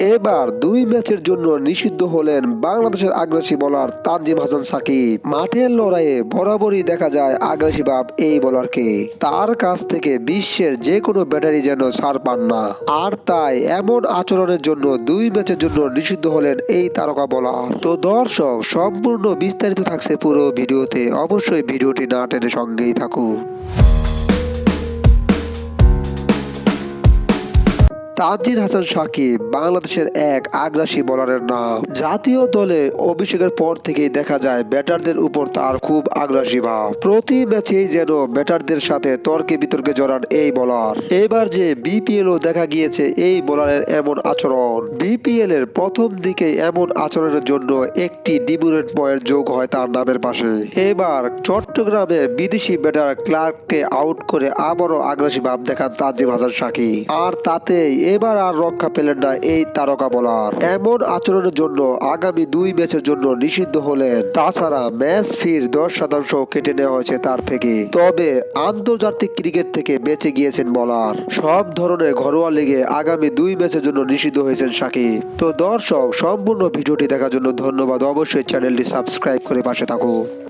এবার দুই ম্যাচের জন্য নিষিদ্ধ হলেন বাংলাদেশের আগ্রাসী বোলার তানজিম হাসান সাকিব। মাঠের লড়াইয়ে বরাবরই দেখা যায় আগ্রাসী ভাব এই বোলারকে তার কাছ থেকে বিশ্বের যে কোনো ব্যাটারি যেন ছাড় পান না। আর তাই এমন আচরণের জন্য দুই ম্যাচের জন্য নিষিদ্ধ হলেন এই তারকা বোলার তো দর্শক, সম্পূর্ণ বিস্তারিত থাকছে পুরো ভিডিওতে। অবশ্যই ভিডিওটি না টেনে সঙ্গেই থাকুন। তানজির হাসান সাকিব বাংলাদেশের এক আগ্রাসী বোলারের নাম। জাতীয় দলে অভিষেকের পর থেকেই দেখা যায় ব্যাটারদের উপর তার খুব আগ্রাসী ভাব। প্রতি ম্যাচেই যেন ব্যাটারদের সাথে তর্কে বিতর্কে জড়ান এই বোলার। এবার যে বিপিএল ও দেখা গিয়েছে এই বোলারের এমন আচরণ। বিপিএল এর প্রথম দিকে এমন আচরণের জন্য একটি ডিমুরেন্ট পয়েন্ট যোগ হয় তার নামের পাশে। এবার চট্টগ্রামে বিদেশি ব্যাটার ক্লার্ককে আউট করে আবারও আগ্রাসী ভাব দেখান তাজিম হাসান সাকিব আর তাতেই এবার আর রক্ষা পেলেন না এই তারকা বলার। এমন আচরণের জন্য আগামী দুই ম্যাচের জন্য নিষিদ্ধ হলেন। তাছাড়া ম্যাচ ফির দশ শতাংশ কেটে নেওয়া হয়েছে তার থেকে। তবে আন্তর্জাতিক ক্রিকেট থেকে বেঁচে গিয়েছেন বোলার। সব ধরনের ঘরোয়া লিগে আগামী দুই ম্যাচের জন্য নিষিদ্ধ হয়েছেন সাকিব। তো দর্শক, সম্পূর্ণ ভিডিওটি দেখার জন্য ধন্যবাদ। অবশ্যই চ্যানেলটি সাবস্ক্রাইব করে পাশে থাকুন।